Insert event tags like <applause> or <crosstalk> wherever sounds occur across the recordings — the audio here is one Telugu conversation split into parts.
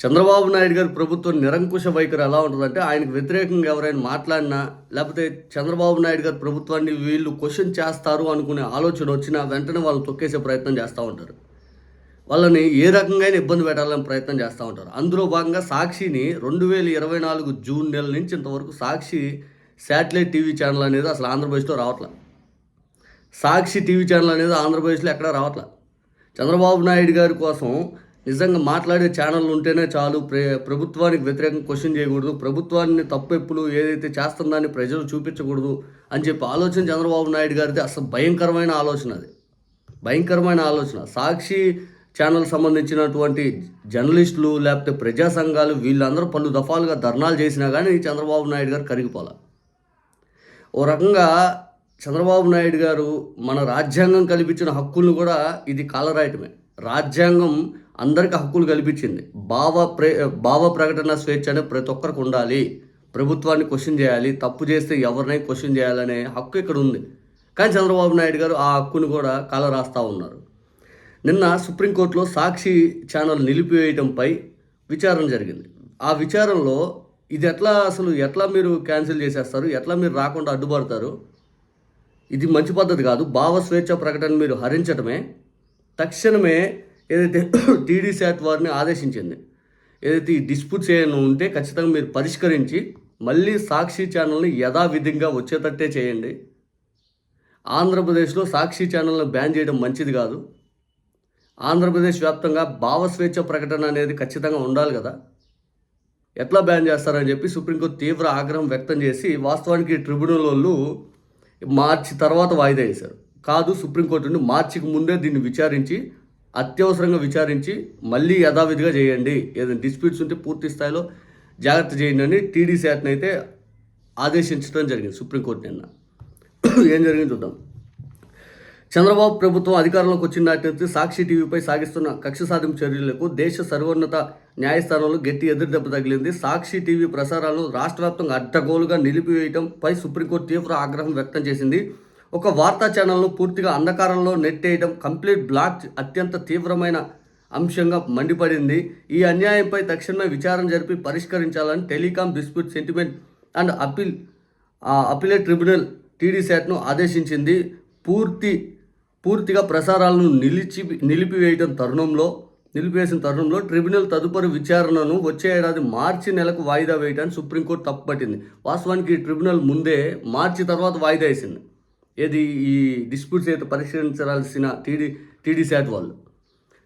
చంద్రబాబు నాయుడు గారి ప్రభుత్వం నిరంకుశ వైఖరి ఎలా ఉంటుందంటే ఆయనకు వ్యతిరేకంగా ఎవరైనా మాట్లాడినా లేకపోతే చంద్రబాబు నాయుడు గారి ప్రభుత్వాన్ని వీళ్ళు క్వశ్చన్ చేస్తారు అనుకునే ఆలోచన వచ్చినా వెంటనే వాళ్ళు తొక్కేసే ప్రయత్నం చేస్తూ ఉంటారు. వాళ్ళని ఏ రకంగా ఇబ్బంది పెట్టాలని ప్రయత్నం చేస్తూ ఉంటారు. అందులో భాగంగా సాక్షిని రెండు వేల ఇరవై నాలుగు జూన్ నెల నుంచి ఇంతవరకు సాక్షి శాటిలైట్ టీవీ ఛానల్ అనేది అసలు ఆంధ్రప్రదేశ్లో రావట్లే. సాక్షి టీవీ ఛానల్ అనేది ఆంధ్రప్రదేశ్లో ఎక్కడా రావట్లే. చంద్రబాబు నాయుడు గారి కోసం నిజంగా మాట్లాడే ఛానల్ ఉంటేనే చాలు ప్రభుత్వానికి వ్యతిరేకంగా క్వశ్చన్ చేయకూడదు. ప్రభుత్వాన్ని తప్పెప్పులు ఏదైతే చేస్తుందని ప్రజలు చూపించకూడదు అని చెప్పి ఆలోచన చంద్రబాబు నాయుడు గారిది అసలు భయంకరమైన ఆలోచన అది. భయంకరమైన ఆలోచన. సాక్షి ఛానల్ సంబంధించినటువంటి జర్నలిస్టులు లేకపోతే ప్రజా సంఘాలు వీళ్ళందరూ పలు దఫాలుగా ధర్నాలు చేసినా కానీ చంద్రబాబు నాయుడు గారు కరిగిపోలే. ఓ రకంగా చంద్రబాబు నాయుడు గారు మన రాజ్యాంగం కల్పించిన హక్కులను కూడా ఇది కాలరాయటమే. రాజ్యాంగం అందరికీ హక్కులు కల్పించింది. భావ ప్రే భావ ప్రకటన స్వేచ్ఛ అనే ప్రతి ఒక్కరికి ఉండాలి. ప్రభుత్వాన్ని క్వశ్చన్ చేయాలి. తప్పు చేస్తే ఎవరినైనా క్వశ్చన్ చేయాలనే హక్కు ఇక్కడ ఉంది. కానీ చంద్రబాబు నాయుడు గారు ఆ హక్కును కూడా కాల రాస్తూ ఉన్నారు. నిన్న సుప్రీంకోర్టులో సాక్షి ఛానల్ నిలిపివేయటంపై విచారణ జరిగింది. ఆ విచారంలో ఇది ఎట్లా అసలు ఎట్లా మీరు క్యాన్సిల్ చేసేస్తారు? ఎట్లా మీరు రాకుండా అడ్డుపడతారు? ఇది మంచి పద్ధతి కాదు. భావ స్వేచ్ఛ ప్రకటన మీరు హరించటమే. తక్షణమే ఏదైతే <coughs> టీడీ శాట్ వారిని ఆదేశించింది ఏదైతే ఈ డిస్ప్యూట్స్ ఏమైనా ఉంటే ఖచ్చితంగా మీరు పరిష్కరించి మళ్ళీ సాక్షి ఛానల్ని యథావిధిగా వచ్చేటట్టే చేయండి. ఆంధ్రప్రదేశ్లో సాక్షి ఛానల్ని బ్యాన్ చేయడం మంచిది కాదు. ఆంధ్రప్రదేశ్ వ్యాప్తంగా భావ స్వేచ్ఛ ప్రకటన అనేది ఖచ్చితంగా ఉండాలి కదా. ఎట్లా బ్యాన్ చేస్తారని చెప్పి సుప్రీంకోర్టు తీవ్ర ఆగ్రహం వ్యక్తం చేసి వాస్తవానికి ట్రిబ్యునల్ వాళ్ళు మార్చి తర్వాత వాయిదా వేశారు. కాదు సుప్రీంకోర్టు నుండి మార్చికి ముందే దీన్ని విచారించి అత్యవసరంగా విచారించి మళ్ళీ యథావిధిగా చేయండి. ఏదైనా డిస్ప్యూట్స్ ఉంటే పూర్తి స్థాయిలో జాగ్రత్త చేయండి అని టీడీ శాఖను అయితే ఆదేశించడం జరిగింది సుప్రీంకోర్టు నిన్న. ఏం జరిగింది చూద్దాం. చంద్రబాబు ప్రభుత్వం అధికారంలోకి వచ్చిన నాటి నుంచి సాక్షి టీవీపై సాగిస్తున్న కక్ష సాధింపు చర్యలకు దేశ సర్వోన్నత న్యాయస్థానంలో గట్టి ఎదురు దెబ్బ తగిలింది. సాక్షి టీవీ ప్రసారాలను రాష్ట్ర వ్యాప్తంగా అడ్డగోలుగా నిలిపివేయడంపై సుప్రీంకోర్టు తీవ్ర ఆగ్రహం వ్యక్తం చేసింది. ఒక వార్తా ఛానల్ను పూర్తిగా అంధకారంలో నెట్టేయడం కంప్లీట్ బ్లాక్ అత్యంత తీవ్రమైన అంశంగా మండిపడింది. ఈ అన్యాయంపై తక్షణమే విచారణ జరిపి పరిష్కరించాలని telecom dispute settlement and appeal ఆ ట్రిబ్యునల్ టీడీ శాట్ను ఆదేశించింది. పూర్తి పూర్తిగా ప్రసారాలను నిలిచి నిలిపివేయడం తరుణంలో నిలిపివేసిన తరుణంలో ట్రిబ్యునల్ తదుపరి విచారణను వచ్చే ఏడాది మార్చి నెలకు వాయిదా వేయడానికి సుప్రీంకోర్టు తప్పుపట్టింది. వాస్తవానికి ఈ ట్రిబ్యునల్ ముందే మార్చి తర్వాత వాయిదా వేసింది. ఏది ఈ డిస్ప్యూట్స్ అయితే పరిష్కరించాల్సిన టీడీ టీడీ శాట్ వాళ్ళు.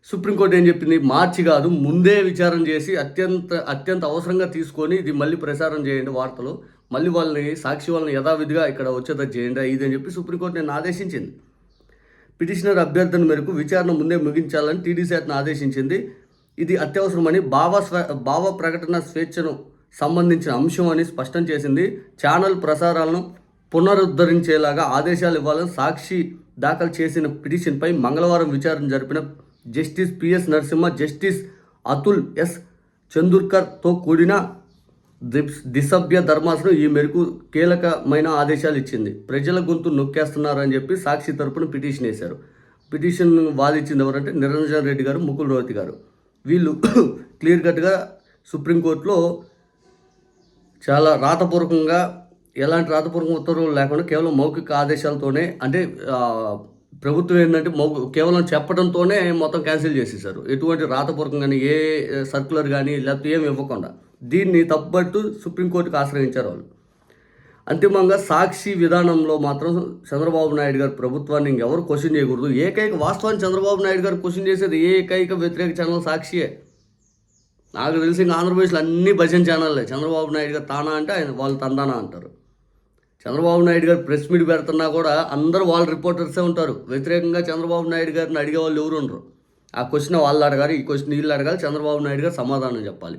సుప్రీంకోర్టు ఏం చెప్పింది? మార్చి కాదు ముందే విచారణ చేసి అత్యంత అత్యంత అవసరంగా తీసుకొని ఇది మళ్ళీ ప్రసారం చేయండి వార్తలు. మళ్ళీ వాళ్ళని సాక్షి వాళ్ళని యథావిధిగా ఇక్కడ వచ్చేదా చేయండి ఇది అని చెప్పి సుప్రీంకోర్టు నేను ఆదేశించింది. పిటిషనర్ అభ్యర్థన మేరకు విచారణ ముందే ముగించాలని టీడీ శాట్ను ఆదేశించింది. ఇది అత్యవసరమని భావ స్వ భావ ప్రకటన స్వేచ్ఛను సంబంధించిన అంశం అని స్పష్టం చేసింది. ఛానల్ ప్రసారాలను పునరుద్ధరించేలాగా ఆదేశాలు ఇవ్వాలని సాక్షి దాఖలు చేసిన పిటిషన్పై మంగళవారం విచారణ జరిపిన justice PS Narasimha justice Atul S చందూర్కర్తో కూడిన దిసభ్య ధర్మాసనం ఈ మేరకు కీలకమైన ఆదేశాలు ఇచ్చింది. ప్రజల గొంతు నొక్కేస్తున్నారని చెప్పి సాక్షి తరపున పిటిషన్ వేశారు. పిటిషన్ వాదించింది ఎవరంటే నిరంజన్ రెడ్డి గారు ముకుల్ రోహిత్ గారు. వీళ్ళు క్లియర్ కట్గా సుప్రీంకోర్టులో చాలా రాతపూర్వకంగా ఎలాంటి రాతపూర్వక ఉత్తర్వులు లేకుండా కేవలం మౌఖిక ఆదేశాలతోనే అంటే ప్రభుత్వం ఏంటంటే మౌ కేవలం చెప్పడంతోనే మొత్తం క్యాన్సిల్ చేసేసారు ఎటువంటి రాతపూర్వకం కానీ ఏ సర్కులర్ కానీ లేకపోతే ఏమి ఇవ్వకుండా. దీన్ని తప్పట్టు సుప్రీంకోర్టుకు ఆశ్రయించారు వాళ్ళు. అంతిమంగా సాక్షి విధానంలో మాత్రం చంద్రబాబు నాయుడు గారి ప్రభుత్వాన్ని ఇంకెవరు క్వశ్చన్ చేయకూడదు. ఏకైక వాస్తవాన్ని చంద్రబాబు నాయుడు గారు క్వశ్చన్ చేసేది ఏకైక వ్యతిరేక ఛానల్ సాక్షియే. నాకు తెలిసి ఇంకా ఆంధ్రప్రదేశ్లో అన్ని భజన ఛానల్లే చంద్రబాబు నాయుడు గారు తానా అంటే ఆయన వాళ్ళు తందానా అంటారు. చంద్రబాబు నాయుడు గారు ప్రెస్ మీట్ పెడుతున్నా కూడా అందరూ వాళ్ళ రిపోర్టర్సే ఉంటారు. వ్యతిరేకంగా చంద్రబాబు నాయుడు గారిని అడిగే వాళ్ళు ఎవరు ఉండరు. ఆ క్వశ్చన్ వాళ్ళు అడగాలి ఈ క్వశ్చన్ వీళ్ళు అడగాలి చంద్రబాబు నాయుడు గారు సమాధానం చెప్పాలి.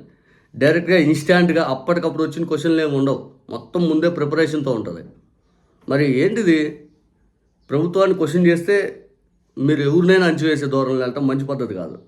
డైరెక్ట్గా ఇన్స్టాంట్గా అప్పటికప్పుడు వచ్చిన క్వశ్చన్లు ఏమి ఉండవు. మొత్తం ముందే ప్రిపరేషన్తో ఉంటుంది. మరి ఏంటిది? ప్రభుత్వాన్ని క్వశ్చన్ చేస్తే మీరు ఎవరినైనా అంచివేసే దూరంలో వెళ్ళటం మంచి పద్ధతి కాదు.